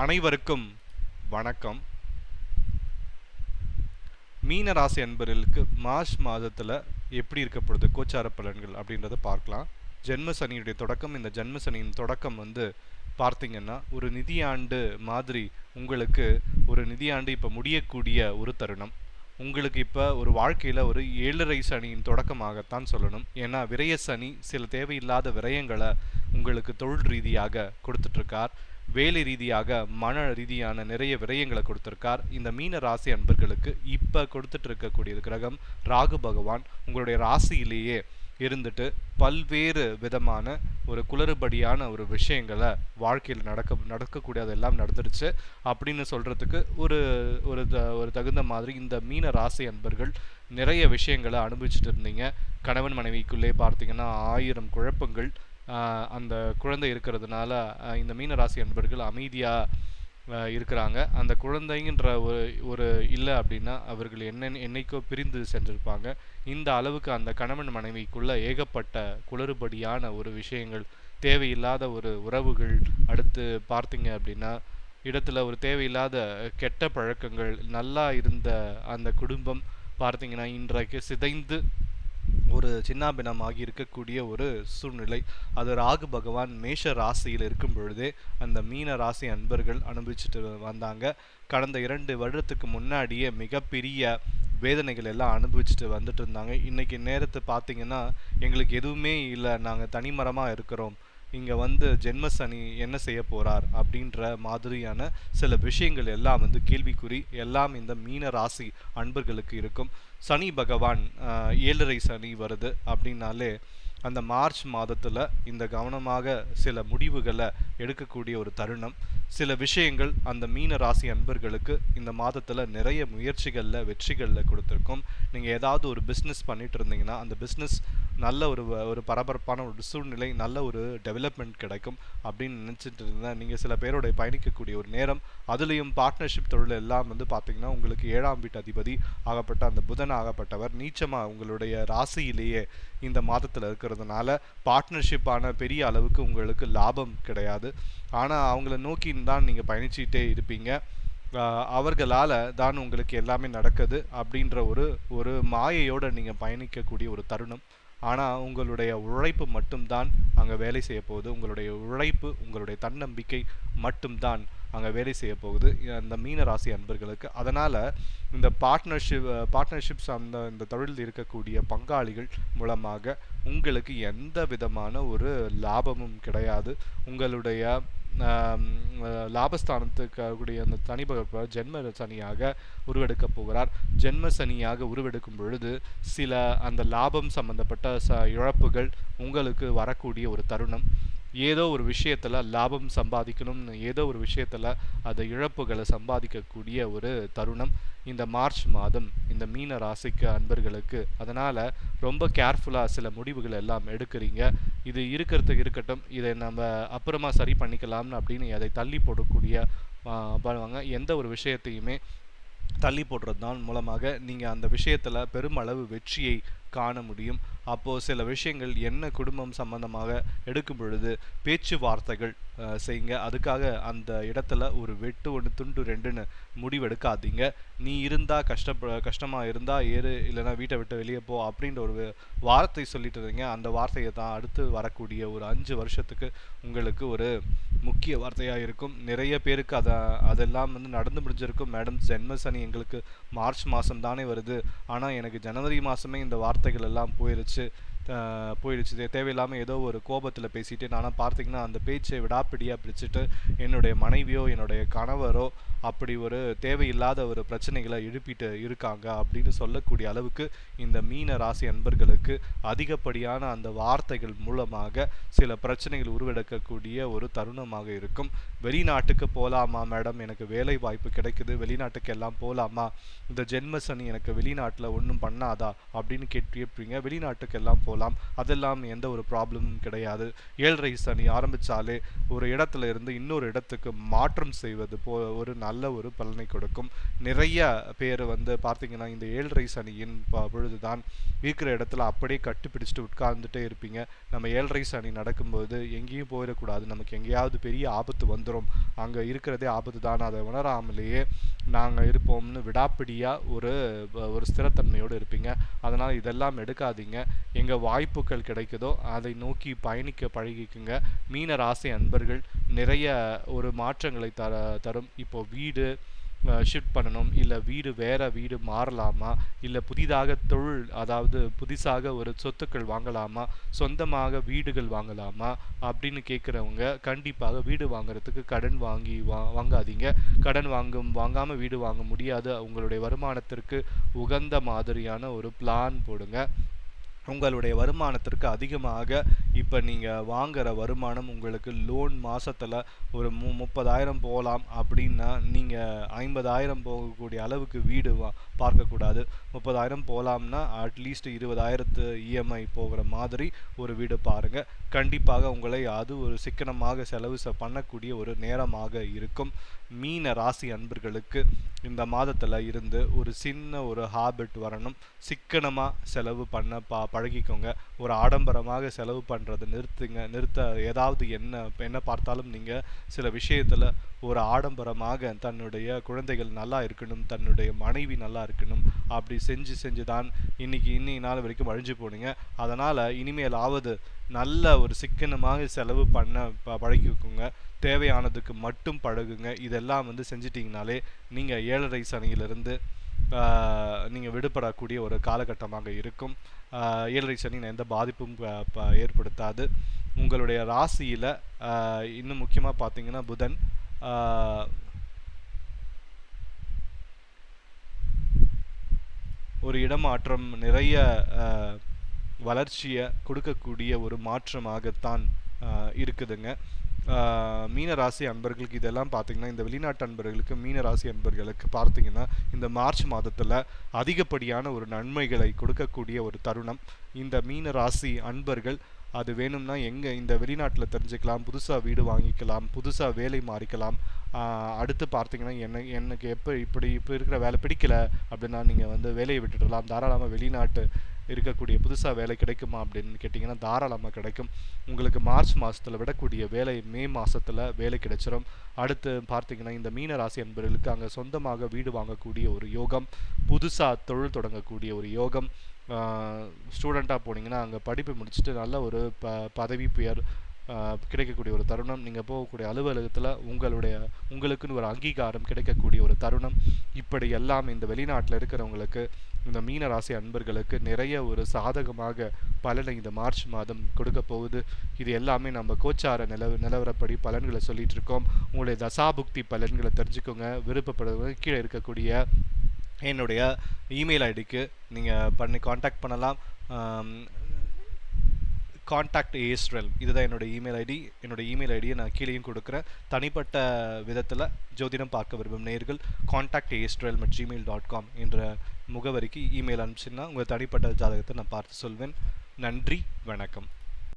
அனைவருக்கும் வணக்கம். மீன ராசி அன்பர்களுக்கு மார்ச் மாதத்தில் எப்படி இருக்கப்படுது கோச்சார பலன்கள் அப்படின்றத பார்க்கலாம். ஜென்ம சனியுடைய தொடக்கம் இந்த ஜென்ம சனியின் தொடக்கம் வந்து பார்த்தீங்கன்னா ஒரு நிதியாண்டு மாதிரி உங்களுக்கு ஒரு நிதியாண்டு இப்போ முடியக்கூடிய ஒரு தருணம். உங்களுக்கு இப்போ ஒரு வாழ்க்கையில் ஒரு ஏழரை சனியின் தொடக்கமாகத்தான் சொல்லணும். ஏன்னா விரய சனி சில தேவையில்லாத விரயங்களை உங்களுக்கு தொழில் ரீதியாக கொடுத்துட்ருக்கார். வேலை ரீதியாக மன ரீதியான நிறைய விரயங்களை கொடுத்துருக்கார். இந்த மீன ராசி அன்பர்களுக்கு இப்போ கொடுத்துட்டு இருக்கக்கூடிய கிரகம் ராகு பகவான். உங்களுடைய ராசியிலேயே இருந்துட்டு பல்வேறு விதமான ஒரு குளறுபடியான ஒரு விஷயங்களை வாழ்க்கையில் நடக்க நடக்கக்கூடியதெல்லாம் நடந்துருச்சு. அப்படின்னு சொல்கிறதுக்கு ஒரு ஒரு த ஒரு தகுந்த மாதிரி இந்த மீன ராசி அன்பர்கள் நிறைய விஷயங்களை அனுபவிச்சுட்டு இருந்தீங்க. கணவன் மனைவிக்குள்ளே பார்த்தீங்கன்னா ஆயிரம் குழப்பங்கள் அந்த குழந்தை இருக்கிறதுனால இந்த மீன ராசி அன்பர்கள் அமைதியாக இருக்கிறாங்க. அந்த குழந்தைங்கன்ற ஒரு ஒரு இல்லை அப்படின்னா அவர்கள் என்ன என்னைக்கோ பிரிந்து சென்றிருப்பாங்க. இந்த அளவுக்கு அந்த கணவன் மனைவிக்குள்ள ஏகப்பட்ட குளறுபடியான ஒரு விஷயங்கள் தேவையில்லாத ஒரு உறவுகள் அடுத்து பார்த்தீங்க அப்படின்னா இடத்துல ஒரு தேவையில்லாத கெட்ட பழக்கங்கள் நல்லா இருந்த அந்த குடும்பம் பார்த்தீங்கன்னா இன்றைக்கு சிதைந்து ஒரு சின்னாபினமாகி இருக்கக்கூடிய ஒரு சூழ்நிலை. அது ராகு பகவான் மேஷ ராசியில் இருக்கும் பொழுதே அந்த மீன ராசி அன்பர்கள் அனுபவிச்சுட்டு வந்தாங்க. கடந்த இரண்டு வருடத்துக்கு முன்னாடியே மிகப்பெரிய வேதனைகள் எல்லாம் அனுபவிச்சுட்டு வந்துட்டு இருந்தாங்க. இன்றைக்கி நேரத்தை பார்த்தீங்கன்னா எங்களுக்கு எதுவுமே இல்லை. நாங்கள் தனிமரமாக இருக்கிறோம். இங்கே வந்து ஜென்ம சனி என்ன செய்ய போகிறார் அப்படின்ற மாதிரியான சில விஷயங்கள் எல்லாம் வந்து கேள்விக்குறி எல்லாம் இந்த மீன ராசி அன்பர்களுக்கு இருக்கும். சனி பகவான் ஏழரை சனி வருது அப்படின்னாலே அந்த மார்ச் மாதத்தில் இந்த கவனமாக சில முடிவுகளை எடுக்கக்கூடிய ஒரு தருணம். சில விஷயங்கள் அந்த மீன ராசி அன்பர்களுக்கு இந்த மாதத்தில் நிறைய முயற்சிகளில் வெற்றிகளில் கொடுத்துருக்கும். நீங்கள் ஏதாவது ஒரு பிஸ்னஸ் பண்ணிட்டு இருந்தீங்கன்னா அந்த பிஸ்னஸ் நல்ல ஒரு ஒரு பரபரப்பான ஒரு சூழ்நிலை நல்ல ஒரு டெவலப்மெண்ட் கிடைக்கும் அப்படின்னு நினச்சிட்டு இருந்தேன். நீங்கள் சில பேரோட பயணிக்கக்கூடிய ஒரு நேரம் அதுலேயும் பார்ட்னர்ஷிப் தொழில் எல்லாம் வந்து பார்த்தீங்கன்னா உங்களுக்கு ஏழாம் வீட்டு அதிபதி ஆகப்பட்ட அந்த புதன் ஆகப்பட்டவர் நீச்சமாக உங்களுடைய ராசியிலேயே இந்த மாதத்தில் இருக்கிறதுனால பார்ட்னர்ஷிப்பான பெரிய அளவுக்கு உங்களுக்கு லாபம் கிடையாது. ஆனால் அவங்கள நோக்கி தான் நீங்கள் பயணிச்சுட்டே இருப்பீங்க. அவர்களால் தான் உங்களுக்கு எல்லாமே நடக்குது அப்படின்ற ஒரு ஒரு மாயையோடு நீங்கள் பயணிக்கக்கூடிய ஒரு தருணம். ஆனால் உங்களுடைய உழைப்பு மட்டும்தான் அங்கே வேலை செய்ய போகுது. உங்களுடைய உழைப்பு உங்களுடைய தன்னம்பிக்கை மட்டும்தான் அங்கே வேலை செய்ய போகுது. அந்த மீன ராசி அன்பர்களுக்கு. அதனால் இந்த பார்ட்னர்ஷிப் பார்ட்னர்ஷிப்ஸ் அந்த இந்த தொழிலில் இருக்கக்கூடிய பங்காளிகள் மூலமாக உங்களுக்கு எந்த விதமான ஒரு லாபமும் கிடையாது. உங்களுடைய லாபஸ்தானத்துக்கு கூடிய அந்த தனிபகற்ப ஜென்ம சனியாக உருவெடுக்க போகிறார். ஜென்ம சனியாக உருவெடுக்கும் பொழுது சில அந்த லாபம் சம்பந்தப்பட்ட ச இழப்புகள் உங்களுக்கு வரக்கூடிய ஒரு தருணம். ஏதோ ஒரு விஷயத்தில் லாபம் சம்பாதிக்கணும்னு ஏதோ ஒரு விஷயத்தில் அந்த இழப்புகளை சம்பாதிக்கக்கூடிய ஒரு தருணம் இந்த மார்ச் மாதம் இந்த மீன ராசிக்கு அன்பர்களுக்கு. அதனால் ரொம்ப கேர்ஃபுல்லாக சில முடிவுகள் எல்லாம் எடுக்கிறீங்க. இது இருக்கிறது இருக்கட்டும் இதை நம்ம அப்புறமா சரி பண்ணிக்கலாம்னு அப்படின்னு அதை தள்ளி போடக்கூடிய பண்ணுவாங்க. எந்த ஒரு விஷயத்தையுமே தள்ளி போடுறது தான் மூலமாக நீங்கள் அந்த விஷயத்தில் பெருமளவு வெற்றியை காண முடியும். அப்போது சில விஷயங்கள் என்ன குடும்பம் சம்பந்தமாக எடுக்கும் பொழுது பேச்சுவார்த்தைகள் செய்யுங்க. அதுக்காக அந்த இடத்துல ஒரு வெட்டு ஒன்று துண்டு ரெண்டுன்னு முடிவெடுக்காதீங்க. நீ இருந்தால் கஷ்டப்ப கஷ்டமாக இருந்தால் ஏறு இல்லைனா வீட்டை விட்டு வெளியே போ அப்படின்ற ஒரு வார்த்தை சொல்லிட்டு இருந்தீங்க. அந்த வார்த்தையை தான் அடுத்து வரக்கூடிய ஒரு அஞ்சு வருஷத்துக்கு உங்களுக்கு ஒரு முக்கிய வார்த்தையாக இருக்கும். நிறைய பேருக்கு அதை அதெல்லாம் வந்து நடந்து முடிஞ்சிருக்கும். மேடம் ஜென்ம சனி எங்களுக்கு மார்ச் மாதம் தானே வருது. ஆனால் எனக்கு ஜனவரி மாதமே இந்த வார்த்தைகள் எல்லாம் போயிருச்சு. to போயிடுச்சு. தேவையில்லாமல் ஏதோ ஒரு கோபத்தில் பேசிட்டு நானும் பார்த்தீங்கன்னா அந்த பேச்சை விடாப்பிடியாக பிடிச்சிட்டு என்னுடைய மனைவியோ என்னுடைய கணவரோ அப்படி ஒரு தேவையில்லாத ஒரு பிரச்சனைகளை எழுப்பிட்டு இருக்காங்க அப்படின்னு சொல்லக்கூடிய அளவுக்கு இந்த மீன ராசி அன்பர்களுக்கு அதிகப்படியான அந்த வார்த்தைகள் மூலமாக சில பிரச்சனைகள் உருவெடுக்கக்கூடிய ஒரு தருணமாக இருக்கும். வெளிநாட்டுக்கு போகலாமா மேடம்? எனக்கு வேலை வாய்ப்பு கிடைக்குது. வெளிநாட்டுக்கு எல்லாம் போகலாமா இந்த ஜென்மசனி எனக்கு வெளிநாட்டில் ஒன்றும் பண்ணாதா? அப்படின்னு கேட்டு கேட்பீங்க. வெளிநாட்டுக்கு எல்லாம் போகலாம் போகலாம். அதெல்லாம் எந்த ஒரு ப்ராப்ளமும் கிடையாது. ஏழரை சனி ஆரம்பித்தாலே ஒரு இடத்துல இருந்து இன்னொரு இடத்துக்கு மாற்றம் செய்வது போ ஒரு நல்ல ஒரு பலனை கொடுக்கும். நிறைய பேர் வந்து பார்த்தீங்கன்னா இந்த ஏழரை சனியின் பொழுது பொழுதுதான் இருக்கிற இடத்துல அப்படியே கட்டுப்பிடிச்சிட்டு உட்கார்ந்துட்டே இருப்பீங்க. நம்ம ஏழரை சனி நடக்கும்போது எங்கேயும் போயிடக்கூடாது. நமக்கு எங்கேயாவது பெரிய ஆபத்து வந்துடும் அங்கே இருக்கிறதே ஆபத்து தான் அதை உணராமலேயே நாங்கள் இருப்போம்னு விடாப்பிடியாக ஒரு ஒரு ஸ்திரத்தன்மையோடு இருப்பீங்க. அதனால் இதெல்லாம் எடுக்காதீங்க. எங்கள் வாய்ப்புகள் கிடைக்குதோ அதை நோக்கி பயணிக்க பழகிக்குங்க. மீன ராசி அன்பர்கள் நிறைய ஒரு மாற்றங்களை தர தரும். இப்போ வீடு ஷிஃப்ட் பண்ணணும். இல்லை வீடு வேற வீடு மாறலாமா? இல்லை புதிதாக தொழில் அதாவது புதுசாக ஒரு சொத்துக்கள் வாங்கலாமா? சொந்தமாக வீடுகள் வாங்கலாமா? அப்படின்னு கேட்குறவங்க கண்டிப்பாக வீடு வாங்குறதுக்கு கடன் வாங்கி வா வாங்காதீங்க. கடன் வாங்கும் வாங்காமல் வீடு வாங்க முடியாது. உங்களுடைய வருமானத்திற்கு உகந்த மாதிரியான ஒரு பிளான் போடுங்க. உங்களுடைய வருமானத்திற்கு அதிகமாக இப்போ நீங்கள் வாங்குகிற வருமானம் உங்களுக்கு லோன் மாதத்தில் ஒரு மு முப்பதாயிரம் போகலாம் அப்படின்னா நீங்கள் ஐம்பதாயிரம் போகக்கூடிய அளவுக்கு வீடு வா பார்க்கக்கூடாது. முப்பதாயிரம் போகலாம்னா அட்லீஸ்ட் இருபதாயிரத்து இஎம்ஐ போகிற மாதிரி ஒரு வீடு பாருங்கள் கண்டிப்பாக உங்களை அது ஒரு சிக்கனமாக செலவு பண்ணக்கூடிய ஒரு நேரமாக இருக்கும். மீன ராசி அன்பர்களுக்கு இந்த மாதத்தில் இருந்து ஒரு சின்ன ஒரு ஹாபிட் வரணும். சிக்கனமாக செலவு பண்ண பா பழகிக்கோங்க. ஒரு ஆடம்பரமாக செலவு பண்ண பண்ணுறதை நிறுத்துங்க நிறுத்த ஏதாவது என்ன என்ன பார்த்தாலும் நீங்கள் சில விஷயத்தில் ஒரு ஆடம்பரமாக தன்னுடைய குழந்தைகள் நல்லா இருக்கணும் தன்னுடைய மனைவி நல்லா இருக்கணும் அப்படி செஞ்சு செஞ்சு தான் இன்னைக்கு இன்னைக்கு நாள் வரைக்கும் அழிஞ்சு போனீங்க. அதனால் இனிமேலாவது நல்ல ஒரு சிக்கனமாக செலவு பண்ண ப பழகிக்கோங்க. தேவையானதுக்கு மட்டும் பழகுங்க. இதெல்லாம் வந்து செஞ்சிட்டிங்கனாலே நீங்கள் ஏழரை சனியிலிருந்து நீங்கள் விடுபடக்கூடிய ஒரு காலகட்டமாக இருக்கும். ஏழரை சனி எந்த பாதிப்பும் ஏற்படுத்தாது. உங்களுடைய ராசியில் இன்னும் முக்கியமாக பார்த்தீங்கன்னா புதன். ஆஹ் ஒரு இடமாற்றம் நிறைய வளர்ச்சியை கொடுக்கக்கூடிய ஒரு மாற்றமாகத்தான் ஆஹ், இருக்குதுங்க. மீன ராசி அன்பர்களுக்கு இதெல்லாம் பார்த்தீங்கன்னா இந்த வெளிநாட்டு அன்பர்களுக்கு மீன ராசி அன்பர்களுக்கு பார்த்தீங்கன்னா இந்த மார்ச் மாதத்தில் அதிகப்படியான ஒரு நன்மைகளை கொடுக்கக்கூடிய ஒரு தருணம். இந்த மீன ராசி அன்பர்கள் அது வேணும்னா எங்கே இந்த வெளிநாட்டில் தெரிஞ்சுக்கலாம் புதுசாக வீடு வாங்கிக்கலாம் புதுசாக வேலை மாறிக்கலாம். அடுத்து பார்த்தீங்கன்னா என்ன எனக்கு எப்போ இப்படி இப்போ இருக்கிற வேலை பிடிக்கல அப்படின்னா நீங்கள் வந்து வேலையை விட்டுடலாம். தாராளமாக வெளிநாட்டு இருக்கக்கூடிய புதுசாக வேலை கிடைக்குமா அப்படின்னு கேட்டிங்கன்னா தாராளமாக கிடைக்கும். உங்களுக்கு மார்ச் மாதத்தில் விடக்கூடிய வேலை மே மாதத்தில் வேலை கிடைச்சிடும் அடுத்து பார்த்தீங்கன்னா இந்த மீன ராசி என்பவர்களுக்கு அங்கே சொந்தமாக வீடு வாங்கக்கூடிய ஒரு யோகம் புதுசாக தொழில் தொடங்கக்கூடிய ஒரு யோகம். ஸ்டூடெண்ட்டாக போனீங்கன்னா அங்கே படிப்பு முடிச்சுட்டு நல்ல ஒரு ப பதவி பெயர் கிடைக்கக்கூடிய ஒரு தருணம். நீங்கள் போகக்கூடிய அலுவலகத்தில் உங்களுடைய உங்களுக்குன்னு ஒரு அங்கீகாரம் கிடைக்கக்கூடிய ஒரு தருணம். இப்படி எல்லாம் இந்த வெளிநாட்டில் இருக்கிறவங்களுக்கு இந்த மீன ராசி அன்பர்களுக்கு நிறைய ஒரு சாதகமாக பலனை இந்த மார்ச் மாதம் கொடுக்க போகுது. இது எல்லாமே நம்ம கோச்சார நிலவ நிலவரப்படி பலன்களை சொல்லிட்டு இருக்கோம். உங்களுடைய தசாபுக்தி பலன்களை தெரிஞ்சுக்கோங்க. விருப்பப்படுறவங்க கீழே இருக்கக்கூடிய என்னுடைய இமெயில் ஐடிக்கு நீங்கள் பண்ணி காண்டாக்ட் பண்ணலாம். காண்டாக்ட் ஏஸ்ரல் இதுதான் என்னோட இமெயில் ஐடி என்னோட இமெயில் ஐடியை நான் கீழேயும் கொடுக்குறேன். தனிப்பட்ட விதத்தில் ஜோதிடம் பார்க்க விரும்பும் நேர்கள் contact astral at Gmail dot com என்ற முகவரிக்கு இமெயில் அனுப்பிச்சுன்னா உங்கள் தனிப்பட்ட ஜாதகத்தை நான் பார்த்து சொல்வேன். நன்றி வணக்கம்.